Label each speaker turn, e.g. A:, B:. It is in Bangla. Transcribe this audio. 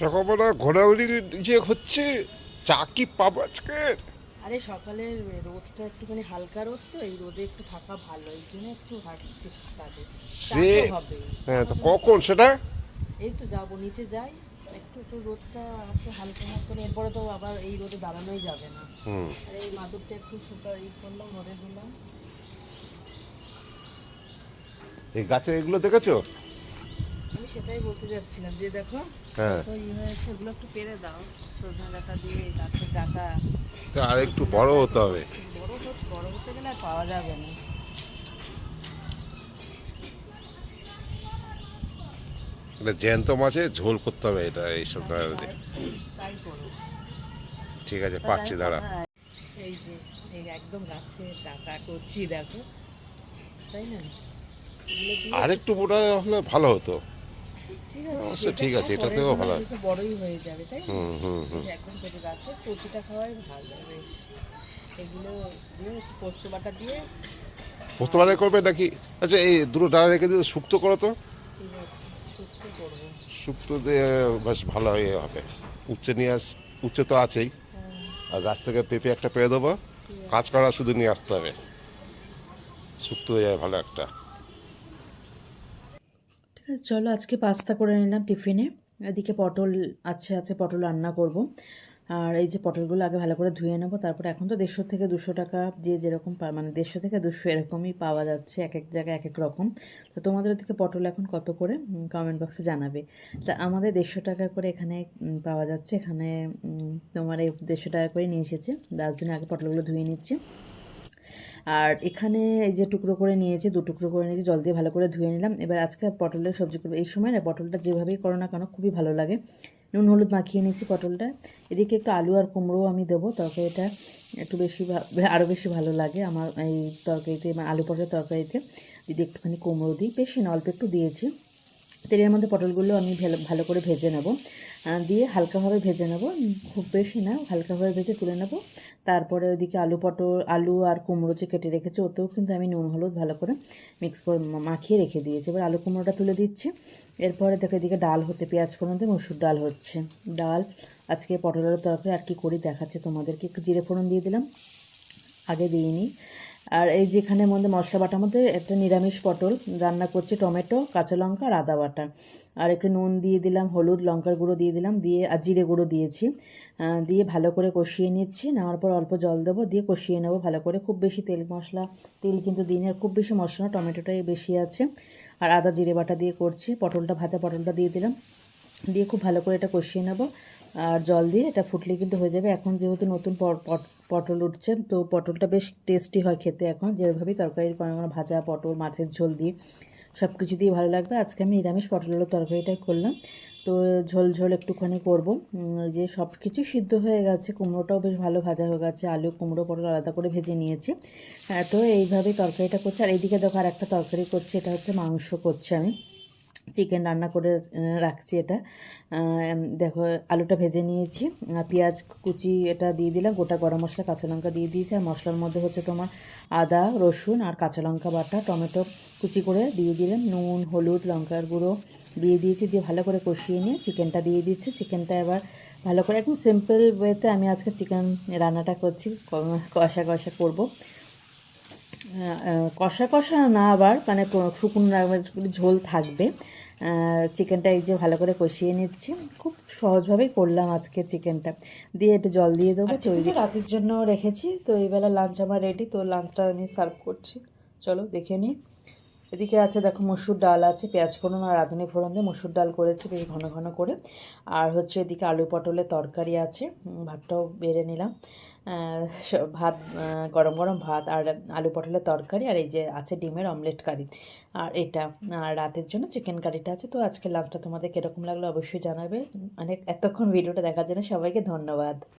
A: সকালবেলা ঘোরাঘুরি যে হচ্ছে চা কি পাবো আজকে?
B: আরে সকালের রোদটা একটুখানি হালকা রোদ তো এই রোদে একটু থাকা ভালো এই জন্য একটু হাঁটছি কাজে
A: সে
B: হবে।
A: হ্যাঁ তো কখন সেটা?
B: এই তো যাব নিচে যাই একটু একটু রোদটা আছে হালকা মতন এরপরে তো আবার এই রোদে দাঁড়ানোই যাবে না। আর এই মাদুরটা একটু সুপার ই করলাম রোদে দিলাম
A: এই গাছের এগুলো দেখেছ?
B: সেটাই বলতে যাচ্ছিলাম যে দেখো
A: হ্যাঁ।
B: তো ই হয়েছে একটু পেরে দাও সজনে ডাটা দিয়ে গাছের ডাটা।
A: তা আর একটু বড় হতে হবে।
B: বড় হতে গেলে আর পাওয়া যাবে না।
A: এটা জ্যান্ত মাছে ঝোল করতে হবে এটা এইসব দাঁড়াতে
B: তাই- তাই
A: ঠিক আছে পাচ্ছি দাঁড়া।
B: হ্যাঁ, এই যে একদম গাছে ডাটা করছি দেখো। তাই না? এগুলো দিয়ে
A: আর একটু মোটা হলে ভালো হতো। অবশ্য ঠিক আছে, এটাতেও ভালো।
B: তো বড়ই হয়ে যাবে তাই
A: হুম হুম হুম।
B: একদম পেটে গাছে কচিটা খাওয়াই ভালো বেশ। এগুলো একটু পোস্ত বাটা দিয়ে
A: পোস্ত বাড়ি করবে নাকি? আচ্ছা এই দুটো ডালা রেখে দিয়ে শুক্তো করো তো।
B: ঠিক আছে শুক্তো করব।
A: শুক্তো দিয়ে বেশ ভালো ইয়ে হবে। উচ্ছে নিয়ে আস উচ্ছে তো আছেই।
B: হ্যাঁ।
A: আর গাছ থেকে পেঁপে একটা পেয়ে দেবো। কাঁচ করা শুধু নিয়ে আসতে হবে। শুক্তো হয়ে যাবে ভালো একটা।
B: চলো আজকে পাস্তা করে নিলাম টিফিনে। এদিকে পটল আছে আছে, পটল রান্না করব। আর এই যে পটলগুলো আগে ভালো করে ধুয়ে নেব। তারপরে এখন তো দেড়শো থেকে দুশো টাকা যে যেরকম মানে দেড়শো থেকে দুশো এরকমই পাওয়া যাচ্ছে এক এক জায়গায় এক এক রকম। তো তোমাদের ওদিকে পটল এখন কত করে? কমেন্ট বক্সে জানাবে। তা আমাদের দেড়শো টাকা করে এখানে পাওয়া যাচ্ছে। এখানে তোমার এই দেড়শো টাকা করে নিয়ে এসেছে। জন্য আগে পটলগুলো ধুয়ে নিচ্ছি। আর এখানে এই যে টুকরো করে নিয়েছি, দু টুকরো করে নিয়েছি, জল দিয়ে ভালো করে ধুয়ে নিলাম। এবার আজকে পটলের সবজি করব। এই সময় না পটলটা যেভাবেই করো না কেন খুবই ভালো লাগে। নুন, হলুদ মাখিয়ে নিচ্ছি পটলটা। এদিকে একটু আলু আর কুমড়োও আমি দেবো। তরকারিটা একটু বেশি আরও বেশি ভালো লাগে আমার এই তরকারিতে আলু পটলের তরকারিতে। যদি একটুখানি কুমড়ো দিই, বেশি না, অল্প একটু দিয়েছি। তেলের মধ্যে পটলগুলো আমি ভেলো- করে ভেজে নেব। দিয়ে হালকাভাবে ভেজে নেব। খুব বেশি না, হালকাভাবে ভেজে তুলে নেব। তারপরে ওইদিকে আলু পটল, আলু আর কুমড়ো যে কেটে রেখেছি, ওতেও কিন্তু আমি নুন, হলুদ ভালো করে মিক্স করে মাখিয়ে রেখে দিয়েছি। এবার আলু কুমড়োটা তুলে দিচ্ছি। এরপরে দেখো এদিকে ডাল হচ্ছে, পেঁয়াজ ফোড়ন দিয়ে মসুর ডাল হচ্ছে। ডাল, আজকে পটলের তরকারি আর কি করি দেখাচ্ছে তোমাদেরকে। একটু জিরে ফোড়ন দিয়ে দিলাম। আগে দিইনি আর এই যেখানের মধ্যে মশলা বাটার মধ্যে একটা নিরামিষ পটল রান্না করছি, টমেটো, কাঁচা লঙ্কা আর আদা বাটা। আর একটু নুন দিয়ে দিলাম, হলুদ, লঙ্কার গুঁড়ো দিয়ে দিলাম, দিয়ে আর জিরে গুঁড়ো দিয়েছি। দিয়ে ভালো করে কষিয়ে নিচ্ছি, নেওয়ার পর অল্প জল দেবো, দিয়ে কষিয়ে নেব ভালো করে। খুব বেশি তেল মশলা, তেল কিন্তু দিই আর খুব বেশি মশলা টমেটোটাই বেশি আছে। আর আদা, জিরে বাটা দিয়ে করছি, পটলটা, ভাজা পটলটা দিয়ে দিলাম। দিয়ে খুব ভালো করে এটা কষিয়ে নেব। আর জল দিয়ে এটা ফুটলে কিন্তু হয়ে যাবে। এখন যেহেতু নতুন পটল উঠছে তো পটলটা বেশ টেস্টি হয় খেতে এখন। যেভাবেই তরকারির কোনো কোনো ভাজা পটল মাছের ঝোল দিয়ে সব কিছু দিয়ে ভালো লাগবে। আজকে আমি নিরামিষ পটলের তরকারিটাই করলাম। তো ঝোল ঝোল একটুখানি করব। যে সব কিছু সিদ্ধ হয়ে গেছে কুমড়োটাও বেশ ভালো ভাজা হয়ে গেছে আলু কুমড়ো পটল আলাদা করে ভেজে নিয়েছি। হ্যাঁ, তো এইভাবেই তরকারিটা করছি। আর এইদিকে দেখো আর একটা তরকারি করছি এটা হচ্ছে মাংস করছি আমি। চিকেন রান্না করে রাখছি এটা। দেখো, আলুটা ভেজে নিয়েছি। পেঁয়াজ কুচি এটা দিয়ে দিলাম, গোটা গরম মশলা কাঁচা লঙ্কা দিয়ে দিয়েছি। আর মশলার মধ্যে হচ্ছে তোমার আদা, রসুন আর কাঁচা লঙ্কা বাটা, টমেটো কুচি করে দিয়ে দিলাম। নুন, হলুদ, লঙ্কার গুঁড়ো দিয়ে দিয়েছি, দিয়ে ভালো করে কষিয়ে নিয়ে চিকেনটা দিয়ে দিচ্ছি। চিকেনটা এবার ভালো করে, একদম সিম্পল ওয়েতে আমি আজকে চিকেন রান্নাটা করছি, কষা কষা করব। কষা কষা না আবার মানে শুকনো ঝোল থাকবে। চিকেনটা এই যে ভালো করে কষিয়ে নিচ্ছি। খুব সহজভাবেই করলাম আজকে চিকেনটা দিয়ে একটু জল দিয়ে দেবো তৈরি। রাতের জন্য রেখেছি তো এইবেলা লাঞ্চ আমার রেডি তো লাঞ্চটা আমি সার্ভ করছি। চলো দেখে নিই। এদিকে আছে দেখো মসুর ডাল আছে, পেঁয়াজ ফোড়ন আর রাঁধুনি ফোড়ন দিয়ে মসুর ডাল করেছি বেশ ঘন ঘন করে। আর হচ্ছে এদিকে আলু পটলের তরকারি আছে ভাতটাও বেড়ে নিলাম। ভাত গরম গরম ভাত আর আলু পটলের তরকারি আর এই যে আছে ডিমের অমলেট কারি। আর এটা, আর রাতের জন্য চিকেন কারিটা আছে। তো আজকে লাঞ্চটা তোমাদের কীরকম লাগল অবশ্যই জানাবে। অনেক এতক্ষণ ভিডিওটা দেখার জন্য সবাইকে ধন্যবাদ।